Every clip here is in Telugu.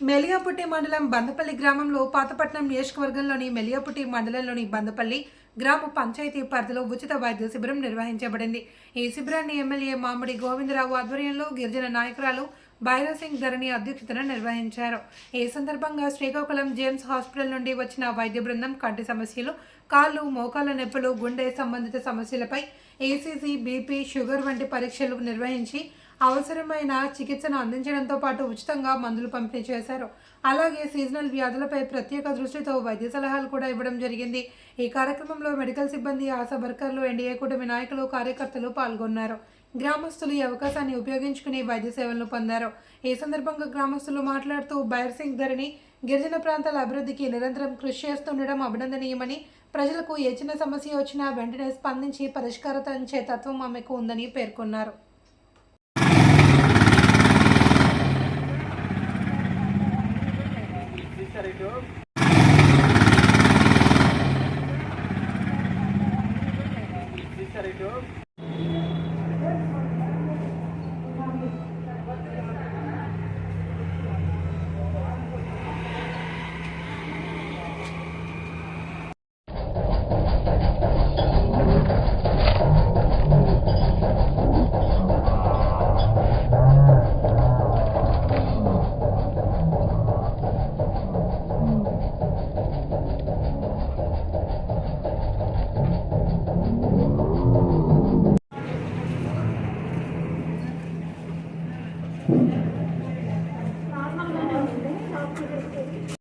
మెలియాపుట్టి మండలం బందపల్లి గ్రామంలో పాతపట్నం నియోజకవర్గంలోని మెలియాపుట్టి మండలంలోని బందపల్లి గ్రామ పంచాయతీ పరిధిలో ఉచిత వైద్య శిబిరం నిర్వహించబడింది. ఈ శిబిరాన్ని ఎమ్మెల్యే మామిడి గోవిందరావు ఆధ్వర్యంలో గిరిజన నాయకురాలు భైరవ్ సింగ్ ధరణి అధ్యక్షతన నిర్వహించారు. ఈ సందర్భంగా శ్రీకాకుళం జేమ్స్ హాస్పిటల్ నుండి వచ్చిన వైద్య బృందం కంటి సమస్యలు కాళ్ళు మోకాళ్ళ నొప్పులు గుండె సంబంధిత సమస్యలపై ఏసీసీ బీపీ షుగర్ వంటి పరీక్షలు నిర్వహించి అవసరమైన చికిత్సను అందించడంతో పాటు ఉచితంగా మందులు పంపిణీ చేశారు. అలాగే సీజనల్ వ్యాధులపై ప్రత్యేక దృష్టితో వైద్య సలహాలు కూడా ఇవ్వడం జరిగింది. ఈ కార్యక్రమంలో మెడికల్ సిబ్బంది ఆశా వర్కర్లు ఎన్డీఏ కూటమి నాయకులు కార్యకర్తలు పాల్గొన్నారు. గ్రామస్తులు ఈ అవకాశాన్ని ఉపయోగించుకుని వైద్య సేవలను పొందారు. ఈ సందర్భంగా గ్రామస్తులు మాట్లాడుతూ బైర్ సింగ్ ధరణి గిరిజన ప్రాంతాల అభివృద్ధికి నిరంతరం కృషి చేస్తుండడం అభినందనీయమని ప్రజలకు ఏ చిన్న సమస్య వచ్చినా వెంటనే స్పందించి పరిష్కారతంచే తత్వం ఆమెకు ఉందని పేర్కొన్నారు.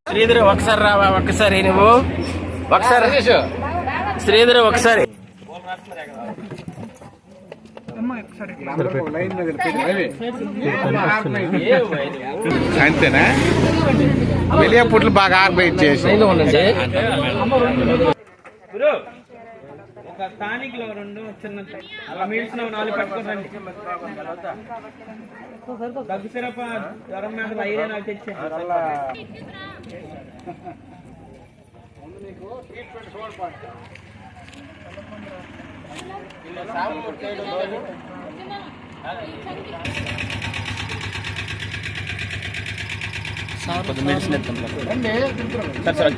శ్రీధర్ ఒకసారి రావా? ఒక్కసారి నువ్వు? ఒకసారి శ్రీధర్ ఒకసారి. అంతేనా? వెలియ పుట్లు బాగా ఆర్గనైజ్ చేసి గురు ఒక స్థానికులు రెండు చిన్న అలా లో నాలుగు పట్టుకోండి. దగ్గు సిరప జ్వరం మీద ఐరే నాకు తెచ్చే. మెడిసిన్ ఎత్తాం సార్ సార్